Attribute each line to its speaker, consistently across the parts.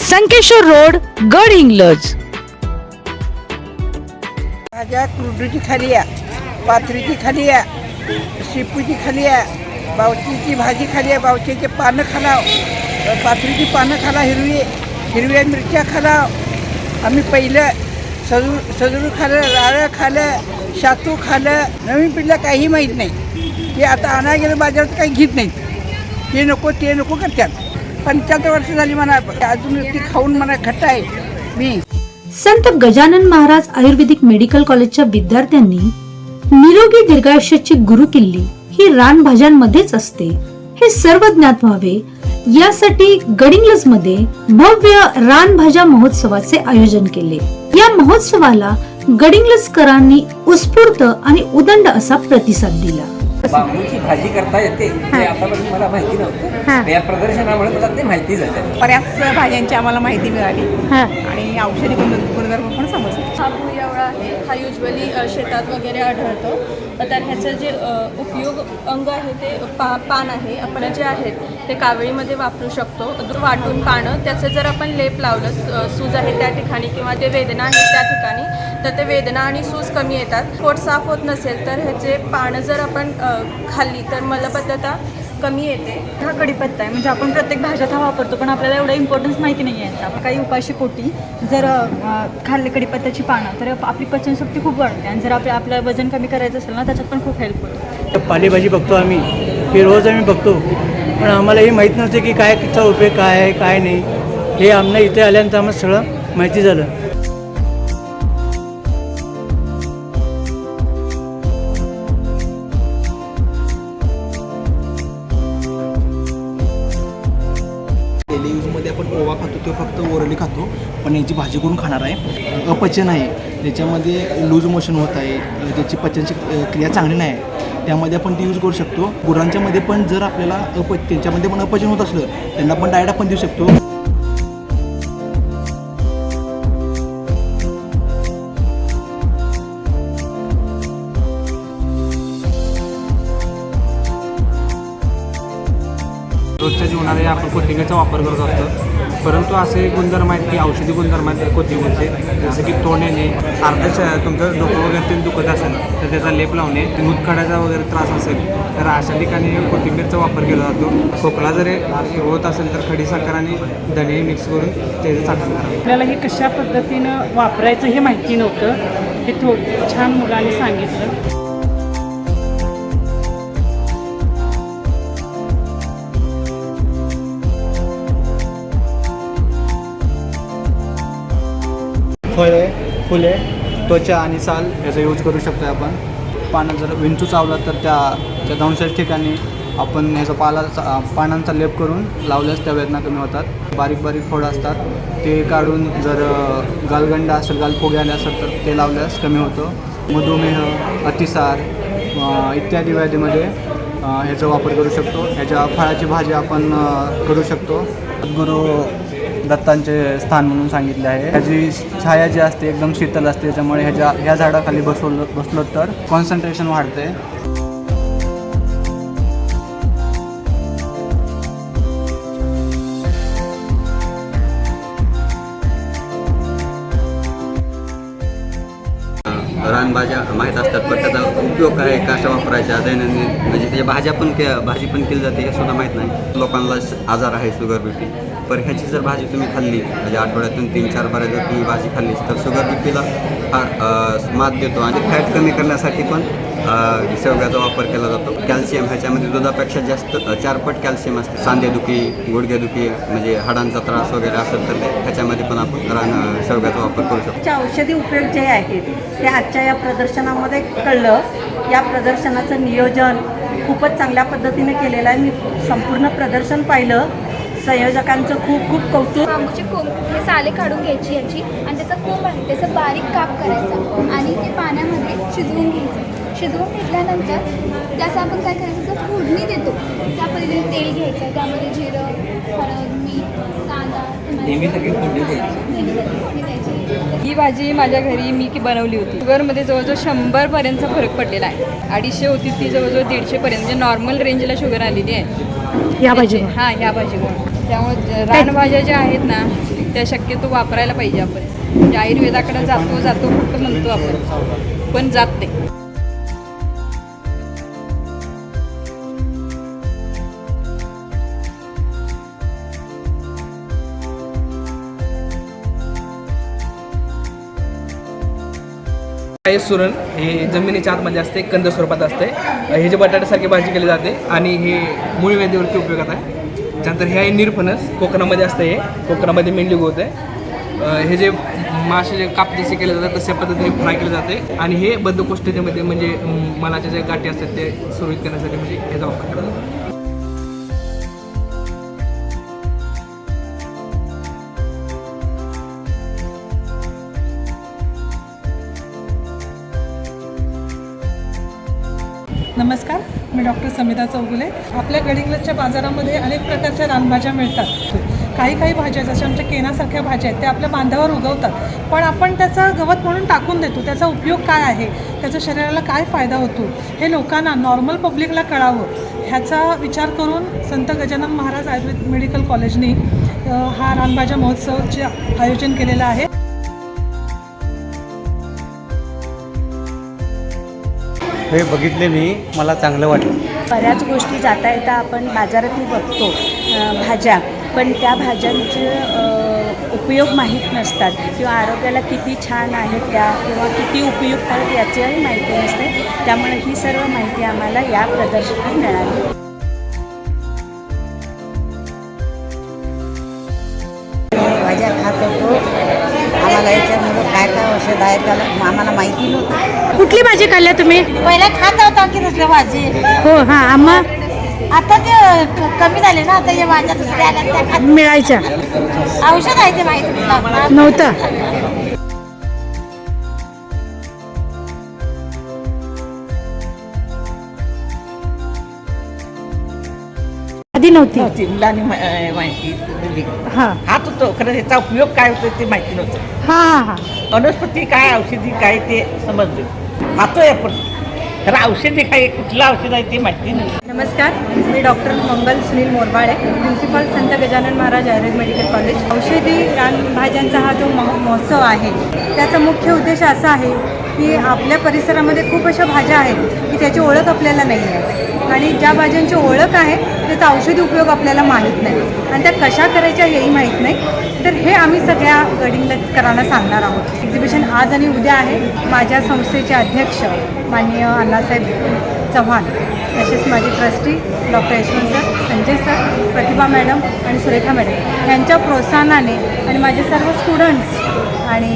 Speaker 1: Sankeshwar road Gadhinglaj.
Speaker 2: भाज्या कुरडूची खाली या पाथरीची खाली या शेपूची खाली या बावचीची भाजी खाली या बावचीचे पानं खालाव. पाथरीची पानं खाला हिरवी हिरव्या मिरच्या खालाव. आम्ही पहिलं सजू सजरू खालं राळं खालं शातू खालं. नवीन पिढीला काही माहीत नाही. ते आता आणा गेलं बाजारात काही घेत नाही ते नको ते नको करतात. पंच्याहत्तर वर्ष झाली म्हणा अजून ती खाऊन म्हणा खट्टा आहे. मी.
Speaker 3: संत गजानन महाराज आयुर्वेदिक मेडिकल कॉलेजच्या विद्यार्थ्यांनी निरोगी दीर्घायुष्याची गुरुकिल्ली ही रानभाज्यांमध्येच असते. हे सर्व ज्ञात व्हावे. यासाठी गडिंग्लजमध्ये भव्य रानभाज्या महोत्सवाचे आयोजन केले. या महोत्सवाला गडिंग्लजकरांनी उत्स्फूर्त आणि उदंड असा प्रतिसाद दिला.
Speaker 4: बांबूची भाजी करता येते हे आतापर्यंत मला माहिती नव्हतं. या प्रदर्शनामुळे मला ते माहिती झालं.
Speaker 5: बऱ्याच भाज्यांची आम्हाला माहिती मिळाली. आणि औषधी गुण गुणधर्म पण समजले.
Speaker 6: हा भुयावळा आहे. हा युजली शेतात वगैरे आढळतो. तर ह्याचं जे उपयोग अंग आहे ते पा पान आहे आपण जे आहेत ते कावळीमध्ये वापरू शकतो. वाटून पानं त्याचं जर आपण लेप लावलं सूज आहे त्या ठिकाणी किंवा ते वेदना आहे त्या ठिकाणी तर ते वेदना आणि सूज कमी येतात. पोट साफ होत नसेल तर ह्याचे पानं जर आपण खाल्ली तर मलबद्धता कमी येते.
Speaker 7: हा कढीपत्ता आहे म्हणजे आपण प्रत्येक भाज्यात हा वापरतो पण आपल्याला एवढं इम्पॉर्टन्स माहिती नाही आहे आपण काही उपाशी पोटी जर खाल्ले कढीपत्त्याची पानं तर आपली पचनशक्ती खूप वाढते आणि जर आपल्या आपलं वजन कमी करायचं असेल ना त्याच्यात पण खूप हेल्प होतो.
Speaker 8: पालेभाजी बघतो आम्ही. हे रोज आम्ही बघतो. पण आम्हाला हे माहीत नव्हतं की काय तिचा उपयोग काय आहे काय नाही. हे आम्हाला इथे आल्यानंतर आम्हाला सगळं माहिती झालं.
Speaker 9: पण भाजी करून खाणार आहे अपचन आहे त्याच्यामध्ये लूज मोशन होत आहे ज्याची पचनची क्रिया चांगली नाही आहे त्यामध्ये आपण ती यूज करू शकतो. गुरांच्यामध्ये पण जर आपल्याला अप त्यांच्यामध्ये पण अपचन होत असलं त्यांना पण डायट आपण देऊ शकतो.
Speaker 10: रोजच्या जीवनात आपण कोथिंबीरचा वापर करत असतो. परंतु असे गुणधर्म आहेत की औषधी गुणधर्म आहेत कोथिंबीरचे. जसं की तोंड येणे अर्ध्या तुमचं डोकं वगैरे ते दुखत असेल तर त्याचा लेप लावणे दूधकाड्याचा वगैरे त्रास असेल तर अशा ठिकाणी कोथिंबीरचा वापर केला जातो. खोकला जरी होत असेल तर खडी साखर आणि धणे मिक्स करून त्याचं चाटण करावं
Speaker 5: आपल्याला हे कशा पद्धतीनं वापरायचं हे माहिती नव्हतं. हे थोडं छान मुलांनी सांगितलं.
Speaker 9: फळे फुले त्वचा आणि साल याचा यूज करू शकतो आहे आपण. पानं जर विंचू चावला तर त्या त्या दंशाच्या ठिकाणी आपण ह्याचा पाला पानांचा लेप करून लावल्यास त्या वेदना कमी होतात. बारीक बारीक फोड असतात. ते काढून जर गालगंडा गालगंड असेल गालफोगे आले असेल तर ते लावल्यास कमी होतं. मधुमेह अतिसार इत्यादी व्याधीमध्ये ह्याचा वापर करू शकतो. ह्याच्या फळाची भाजी आपण करू शकतो. गुरु दत्तांचे स्थान म्हणून सांगितले आहे. ह्याची छाया जी असते एकदम शीतल असते त्याच्यामुळे ह्याच्या ह्या झाडाखाली बसवलं बसलो तर कॉन्सन्ट्रेशन वाढते.
Speaker 4: रानभाज्या माहीत असतात पण त्याचा उपयोग काय आहे, कशा वापरायच्या दैनंदिन म्हणजे त्याच्या भाज्या पण के भाजी पण केली जाते हे सुद्धा माहीत नाही. लोकांना आजार आहे शुगर बीपी पण ह्याची जर भाजी तुम्ही खाल्ली म्हणजे आठवड्यातून तीन चार बाऱ्या जर तुम्ही भाजी खाल्ली तर शुगर बीपीला फार मात देतो. आणि फॅट कमी करण्यासाठी पण शेवग्याचा वापर केला जातो. कॅल्शियम ह्याच्यामध्ये दुधापेक्षा जास्त चारपट कॅल्शियम असते. सांधेदुखी गुडघेदुखी म्हणजे हाडांचा त्रास वगैरे असेल तर ह्याच्यामध्ये पण आपण रान शेवग्याचा वापर करू शकतो.
Speaker 5: औषधी उपयोग जे आहेत ते आजच्या या प्रदर्शनामध्ये कळलं. या प्रदर्शनाचं नियोजन खूपच चांगल्या पद्धतीने केलेलं आहे. मी संपूर्ण प्रदर्शन पाहिलं.
Speaker 11: संयोजकांचं खूप खूप कौतुक.
Speaker 12: बांबूचे कोंब हे साले काढून घ्यायची याची आणि त्याचा कोंब आहे त्याचा बारीक काप करायचा. आणि ते पाण्यामध्ये शिजवून घ्यायचं. शिजवून घेतल्यानंतर त्याचं आपण काय करायचं तर फोडणी देतो त्या पद्धतीने तेल घ्यायचं त्यामध्ये जिरं हळद मीठ कांदा नेहमीसाठी फोडणी द्यायची.
Speaker 11: ही भाजी माझ्या घरी मी की बनवली होती. शुगरमध्ये जवळजवळ शंभरपर्यंतचा फरक पडलेला आहे. अडीचशे होती ती जवळजवळ दीडशेपर्यंत म्हणजे नॉर्मल रेंजला शुगर आलेली आहे.
Speaker 1: या भाजी
Speaker 11: हां ह्या भाजीमुळे त्यामुळे रानभाज्या ज्या आहेत ना त्या शक्यतो वापरायला पाहिजे आपण. म्हणजे आयुर्वेदाकडे जातो जातो फक्त म्हणतो आपण. पण जात नाही.
Speaker 13: हे सुरण हे जमिनीच्या आतमध्ये असते कंद स्वरूपात असते. हे जे बटाट्यासारखी भाजी केली जाते आणि हे मूळ वेदीवरती उपयोगात आहे. त्यानंतर हे आहे निरफणस कोकणामध्ये असतं हे. कोकणामध्ये मेंढली होत आहे हे जे मासे जे काप जसे केले जातात तशा पद्धतीने फ्राय केले जाते. आणि हे बद्धकोष्ठतेमध्ये म्हणजे मनाच्या जे ज्या गाठी असतात ते सुरळीत करण्यासाठी म्हणजे ह्याचा वापर
Speaker 2: मी डॉक्टर समिता चौगुले. आपल्या गडिंग्लजच्या बाजारामध्ये अनेक प्रकारच्या रानभाज्या मिळतात. काही काही भाज्या जशा आमच्या केनासारख्या भाज्या आहेत त्या आपल्या बांधावर उगवतात. पण आपण त्याचा गवत म्हणून टाकून देतो. त्याचा उपयोग काय आहे? त्याचा शरीराला काय फायदा होतो? हे लोकांना नॉर्मल पब्लिकला कळावं. ह्याचा विचार करून संत गजानन महाराज आयुर्वेद मेडिकल कॉलेजने हा रानभाज्या महोत्सवचे आयोजन केलेलं आहे.
Speaker 8: हे बघितले मी मला चांगलं वाटलं.
Speaker 11: बऱ्याच गोष्टी जाता येता आपण बाजारातही बघतो भाज्या. पण त्या भाज्यांचे उपयोग माहीत नसतात किंवा आरोग्याला किती छान आहेत त्या किंवा किती उपयुक्त आहेत याचीही माहिती नसते. त्यामुळे ही सर्व माहिती आम्हाला या प्रदर्शनात मिळाली.
Speaker 14: औषध आहे त्याला आम्हाला माहिती नव्हतं.
Speaker 1: कुठली भाजी खाल्ल्या तुम्ही?
Speaker 14: पहिला खात होता की दुसऱ्या भाजी.
Speaker 1: हो हा आम्हा?
Speaker 14: आता ते कमी झाले ना आता या भाज्या दुसऱ्या आल्या त्या खात
Speaker 1: मिळायच्या.
Speaker 14: औषध आहे ते माहिती नव्हतं.
Speaker 1: नव्हतं.
Speaker 14: माहिती दिली.
Speaker 1: हा.
Speaker 14: होतो खरं त्याचा उपयोग काय होतो ते माहिती नव्हतं.
Speaker 1: हा हा हा.
Speaker 14: वनस्पती काय औषधी काय ते समजलं. खातोय आपण. खरं औषधी काय कुठलं औषध आहे ते माहिती नाही.
Speaker 11: नमस्कार. मी doctor Mangal Sunil Morbale principal Sant Gajanan Maharaj Ayurveda medical college. औषधी रानभाज्यांचा हा जो महो महोत्सव आहे त्याचा मुख्य उद्देश असा आहे की आपल्या परिसरामध्ये खूप अशा भाज्या आहेत की त्याची ओळख आपल्याला नाही आहे. आणि ज्या भाज्यांची ओळख आहे त्याचा औषधी उपयोग आपल्याला माहीत नाही. आणि त्या कशा करायच्या हेही माहीत नाही. तर हे आम्ही सगळ्या गडिंगलजकरांना सांगणार आहोत. एक्झिबिशन आज आणि उद्या आहे. माझ्या संस्थेचे अध्यक्ष माननीय अण्णासाहेब चव्हाण तसेच माझे trustee doctor Yashwant sir Sanjay sir Pratibha madam आणि सुरेखा मॅडम यांच्या प्रोत्साहनाने आणि माझे सर्व स्टुडंट्स आणि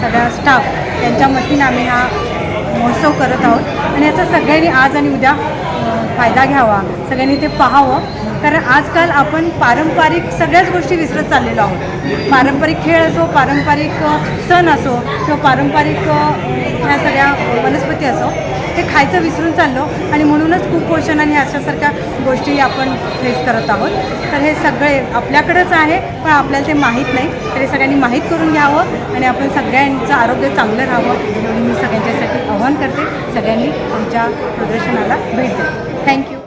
Speaker 11: सगळा स्टाफ त्यांच्या वतीनं आम्ही हा महोत्सव करत आहोत. आणि याचा सगळ्यांनी आज आणि उद्या फायदा घ्यावा. सगळ्यांनी ते पाहावं. कारण आजकाल आपण पारंपरिक सगळ्याच गोष्टी विसरत चाललेलो आहोत. पारंपरिक खेळ असो पारंपरिक सण असो किंवा पारंपरिक ह्या सगळ्या वनस्पती असो ते खायचं विसरून चाललो आणि म्हणूनच कुपोषण आणि अशासारख्या गोष्टी आपण फेस करत आहोत. तर हे सगळे आपल्याकडंच आहे पण आपल्याला ते माहीत नाही. तर हे सगळ्यांनी माहीत करून घ्यावं आणि आपण सगळ्यांचं आरोग्य चांगलं राहावं एवढी मी सगळ्यांच्यासाठी आव्हान करते. सगळ्यांनी आमच्या प्रदर्शनाला भेट द्या.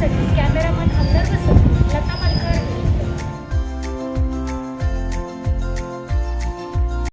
Speaker 11: कॅमेरामन अंदर बसून